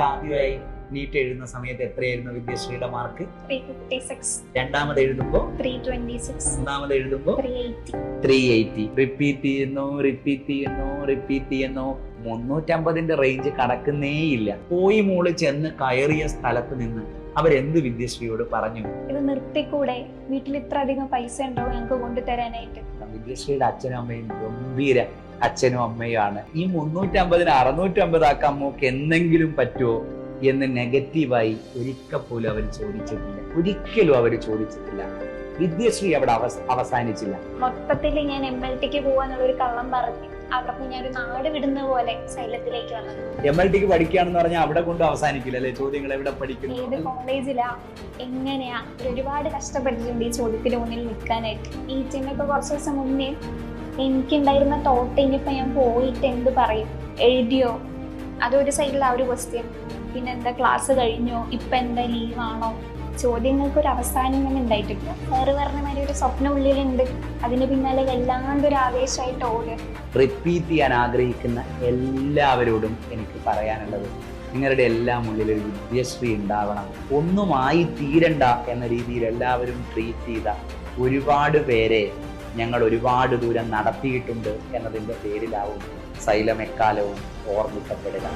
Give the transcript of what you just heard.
ആദ്യമായി നീറ്റ് എഴുതുന്ന സമയത്ത് എത്രയായിരുന്നു വിദ്യശ്രീയുടെ മാർക്ക്? രണ്ടാമത് എഴുതുമ്പോ? മൂന്നാമത് എഴുതുമ്പോ? Three eighty three eighty repeat ചെയ്യുന്നു റിപ്പീറ്റ് ചെയ്യുന്നു റിപ്പീറ്റ് ചെയ്യുന്നു? മുന്നൂറ്റമ്പതിന്റെ റേഞ്ച് കടക്കുന്നേയില്ല. പോയി മോൾ ചെന്ന് കയറിയ സ്ഥലത്ത് നിന്ന് അവരെന്ത് വിദ്യശ്രീയോട് പറഞ്ഞു? ഇത് നിർത്തിക്കൂടെ? വീട്ടിൽ ഇത്ര അധികം പൈസ ഉണ്ടോ ഞങ്ങൾക്ക് കൊണ്ടുതരാനായിട്ട് വിദ്യശ്രീയുടെ അച്ഛനും അമ്മയും ഗംഭീര അച്ഛനും അമ്മയുമാണ് ഈ മുന്നൂറ്റി അമ്പതിന് അറുന്നൂറ്റി അമ്പത് ആക്കാൻ മോക്ക് എന്തെങ്കിലും പറ്റുമോ എന്ന് നെഗറ്റീവായി ഒരിക്കൽ പോലും അവർ ചോദിച്ചിട്ടില്ല. ഒരിക്കലും അവർ ചോദിച്ചിട്ടില്ല. വിദ്യശ്രീ അവിടെ അവസ അവസാനിച്ചില്ല. മൊത്തത്തിൽ ഞാൻ എം എൽ ടിക്ക് പോവാന്നുള്ള ഒരു കള്ളം പറഞ്ഞു അവർക്ക് ഞാൻ ഒരു നാട് വിടുന്ന പോലെ സൈലത്തിലേക്ക് വന്നത്. എം എൽ ടിക്ക് പഠിക്കുകയാണെന്ന് പറഞ്ഞാൽ അവിടെ കൊണ്ട് അവസാനിക്കില്ല അല്ലെ ചോദ്യങ്ങൾ എവിടെ ഏത് കോളേജിലാ? എങ്ങനെയാ? ഒരുപാട് കഷ്ടപ്പെട്ടിട്ടുണ്ട് ഈ ചോദ്യത്തിന് മുന്നിൽ നിൽക്കാനായിട്ട്. ഈ ടീമൊക്കെ കുറച്ച് ദിവസം മുന്നേ എനിക്കുണ്ടായിരുന്ന തോട്ട് ഇനിയിപ്പോ ഞാൻ പോയിട്ട് എന്ത് പറയും? എഴുതിയോ? അതൊരു സൈഡിൽ ആ ഒരു ക്വസ്റ്റ്യൻ പിന്നെ എന്താ ക്ലാസ് കഴിഞ്ഞോ ഇപ്പൊ എന്താ ലീവാണോ? ചോദ്യങ്ങൾക്ക് ഒരു അവസാനം തന്നെ ഉണ്ടായിട്ടില്ല സാറ് പറഞ്ഞ മാതിരി ഒരു സ്വപ്നം ഉള്ളിലുണ്ട് അതിന് പിന്നാലെ വല്ലാണ്ട് ഒരു ആവേശമായിട്ട് ഓടുക. റിപ്പീറ്റ് ചെയ്യാൻ ആഗ്രഹിക്കുന്ന എല്ലാവരോടും എനിക്ക് പറയാനുള്ളത് നിങ്ങളുടെ എല്ലാം ഉള്ളിൽ ഒരു വിദ്യശ്രീ ഉണ്ടാവണം. ഒന്നുമായി തീരണ്ട എന്ന രീതിയിൽ എല്ലാവരും ട്രീറ്റ് ചെയ്ത ഒരുപാട് പേരെ ഞങ്ങൾ ഒരുപാട് ദൂരം നടത്തിയിട്ടുണ്ട് എന്നതിന്റെ പേരിലാവും ശൈലമെക്കാലവും ഓർമ്മിക്കപ്പെടുക.